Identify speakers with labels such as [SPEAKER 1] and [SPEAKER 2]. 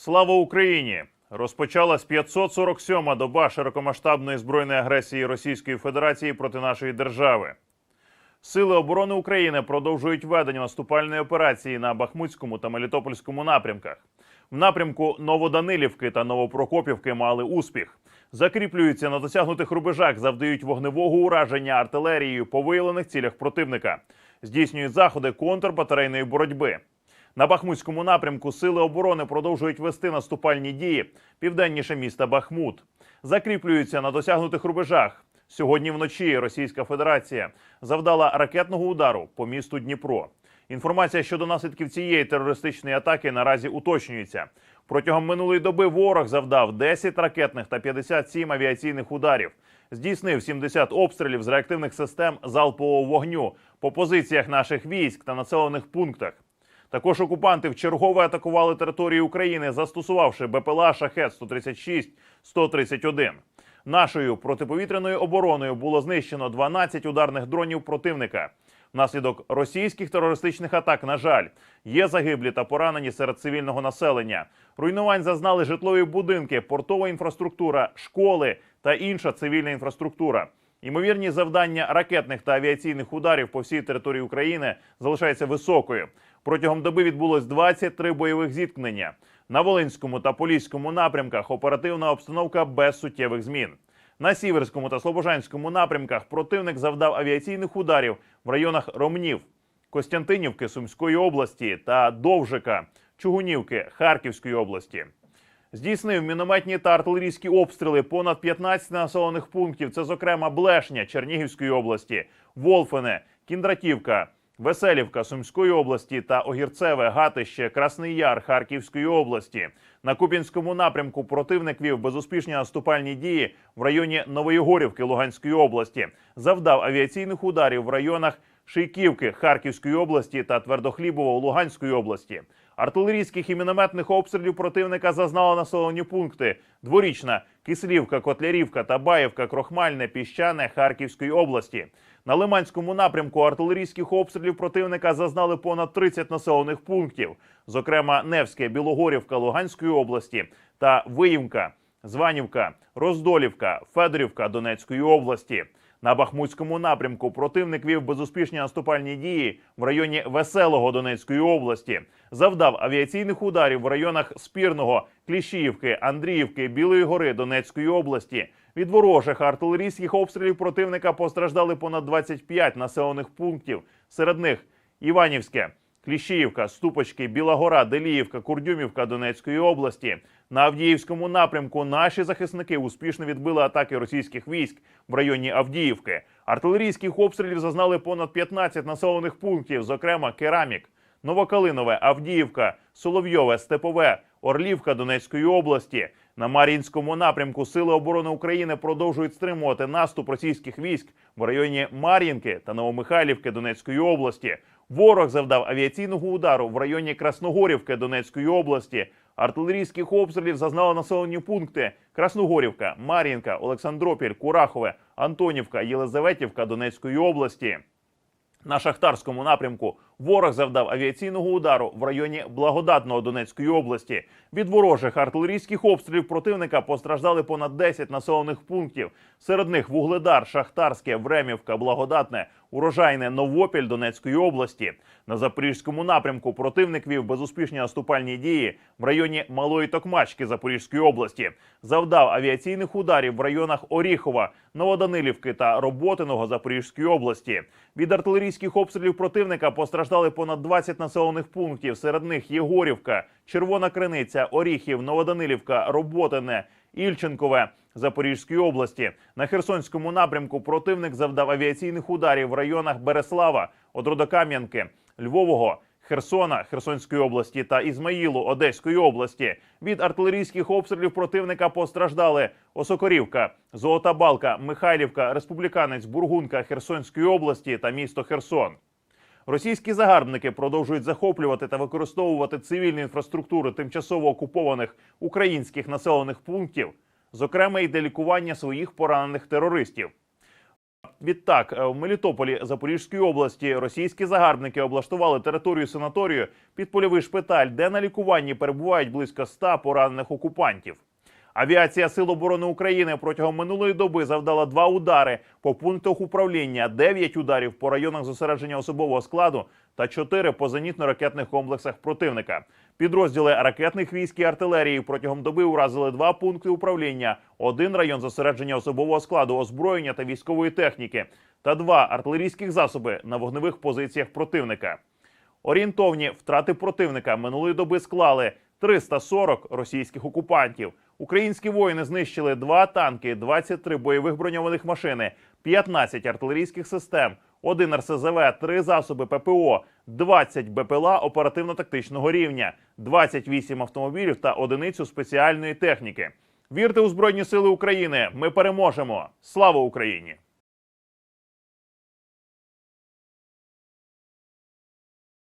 [SPEAKER 1] Слава Україні! Розпочалась 547-ма доба широкомасштабної збройної агресії Російської Федерації проти нашої держави. Сили оборони України продовжують ведення наступальної операції на Бахмутському та Мелітопольському напрямках. В напрямку Новоданилівки та Новопрокопівки мали успіх. Закріплюються на досягнутих рубежах, завдають вогневого ураження артилерією по виявлених цілях противника, здійснюють заходи контрбатарейної боротьби. На Бахмутському напрямку сили оборони продовжують вести наступальні дії південніше міста Бахмут. Закріплюються на досягнутих рубежах. Сьогодні вночі Російська Федерація завдала ракетного удару по місту Дніпро. Інформація щодо наслідків цієї терористичної атаки наразі уточнюється. Протягом минулої доби ворог завдав 10 ракетних та 57 авіаційних ударів. Здійснив 70 обстрілів з реактивних систем залпового вогню по позиціях наших військ та населених пунктах. Також окупанти вчергове атакували територію України, застосувавши БПЛА Шахет 136 131 Нашою протиповітряною обороною було знищено 12 ударних дронів противника. Внаслідок російських терористичних атак, на жаль, є загиблі та поранені серед цивільного населення. Руйнувань зазнали житлові будинки, портова інфраструктура, школи та інша цивільна інфраструктура. Ймовірність завдання ракетних та авіаційних ударів по всій території України залишається високою. Протягом доби відбулось 23 бойових зіткнення. На Волинському та Поліському напрямках оперативна обстановка без суттєвих змін. На Сіверському та Слобожанському напрямках противник завдав авіаційних ударів в районах Ромнів, Костянтинівки Сумської області та Довжика, Чугунівки Харківської області. Здійснив мінометні та артилерійські обстріли понад 15 населених пунктів. Це, зокрема, Блешня Чернігівської області, Волфене, Кіндратівка, Веселівка Сумської області та Огірцеве, Гатище, Красний Яр Харківської області. На Куп'янському напрямку противник вів безуспішні наступальні дії в районі Новоєгорівки Луганської області. Завдав авіаційних ударів в районах Шийківки Харківської області та Твердохлібово Луганської області. Артилерійських і мінометних обстрілів противника зазнали населені пункти: Дворічна, Кислівка, Котлярівка, Табаївка, Крохмальне, Піщане Харківської області. На Лиманському напрямку артилерійських обстрілів противника зазнали понад 30 населених пунктів, зокрема Невське, Білогорівка Луганської області та Виївка, Званівка, Роздолівка, Федорівка Донецької області. На Бахмутському напрямку противник вів безуспішні наступальні дії в районі Веселого Донецької області, завдав авіаційних ударів в районах Спірного, Кліщіївки, Андріївки, Білої гори Донецької області. Від ворожих артилерійських обстрілів противника постраждали понад 25 населених пунктів. Серед них Іванівське, Кліщіївка, Ступочки, Біла Гора, Деліївка, Курдюмівка Донецької області. На Авдіївському напрямку наші захисники успішно відбили атаки російських військ в районі Авдіївки. Артилерійських обстрілів зазнали понад 15 населених пунктів, зокрема Керамік, Новокалинове, Авдіївка, Соловйове, Степове, Орлівка Донецької області. На Мар'їнському напрямку Сили оборони України продовжують стримувати наступ російських військ в районі Мар'їнки та Новомихайлівки Донецької області. Ворог завдав авіаційного удару в районі Красногорівки Донецької області. Артилерійських обстрілів зазнали населені пункти: Красногорівка, Мар'їнка, Олександропіль, Курахове, Антонівка, Єлизаветівка Донецької області. На шахтарському напрямку ворог завдав авіаційного удару в районі Благодатного Донецької області. Від ворожих артилерійських обстрілів противника постраждали понад 10 населених пунктів. Серед них Вугледар, Шахтарське, Времівка, Благодатне, Урожайне, Новопіль Донецької області. На запорізькому напрямку противник вів безуспішні наступальні дії в районі Малої Токмачки Запорізької області. Завдав авіаційних ударів в районах Оріхова, Новоданилівки та Роботиного Запорізької області. Від артилерійських обстрілів противника постраждали понад 20 населених пунктів. Серед них Єгорівка, Червона Криниця, Оріхів, Новоданилівка, Роботине, Ільченкове Запорізької області. На Херсонському напрямку противник завдав авіаційних ударів в районах Береслава, Одродокам'янки, Львового. Херсона Херсонської області та Ізмаїлу Одеської області від артилерійських обстрілів противника постраждали Осокорівка, Золота Балка, Михайлівка, Республіканець, Бургунка Херсонської області та місто Херсон. Російські загарбники продовжують захоплювати та використовувати цивільну інфраструктуру тимчасово окупованих українських населених пунктів, зокрема і для лікування своїх поранених терористів. Відтак, е, в Мелітополі Запорізької області російські загарбники облаштували територію санаторію під польовий шпиталь, де на лікуванні перебувають близько 100 поранених окупантів. Авіація Сил оборони України протягом минулої доби завдала два удари по пунктах управління, 9 ударів по районах зосередження особового складу та 4 по зенітно-ракетних комплексах противника. Підрозділи ракетних військ і артилерії протягом доби уразили два пункти управління, один район зосередження особового складу, озброєння та військової техніки, та два артилерійських засоби на вогневих позиціях противника. Орієнтовні втрати противника минулої доби склали 340 російських окупантів. Українські воїни знищили два танки, 23 бойових броньованих машини, 15 артилерійських систем, один РСЗВ, 3 засоби ППО, 20 БПЛА оперативно-тактичного рівня, 28 автомобілів та одиницю спеціальної техніки. Вірте у Збройні Сили України! Ми переможемо! Слава Україні!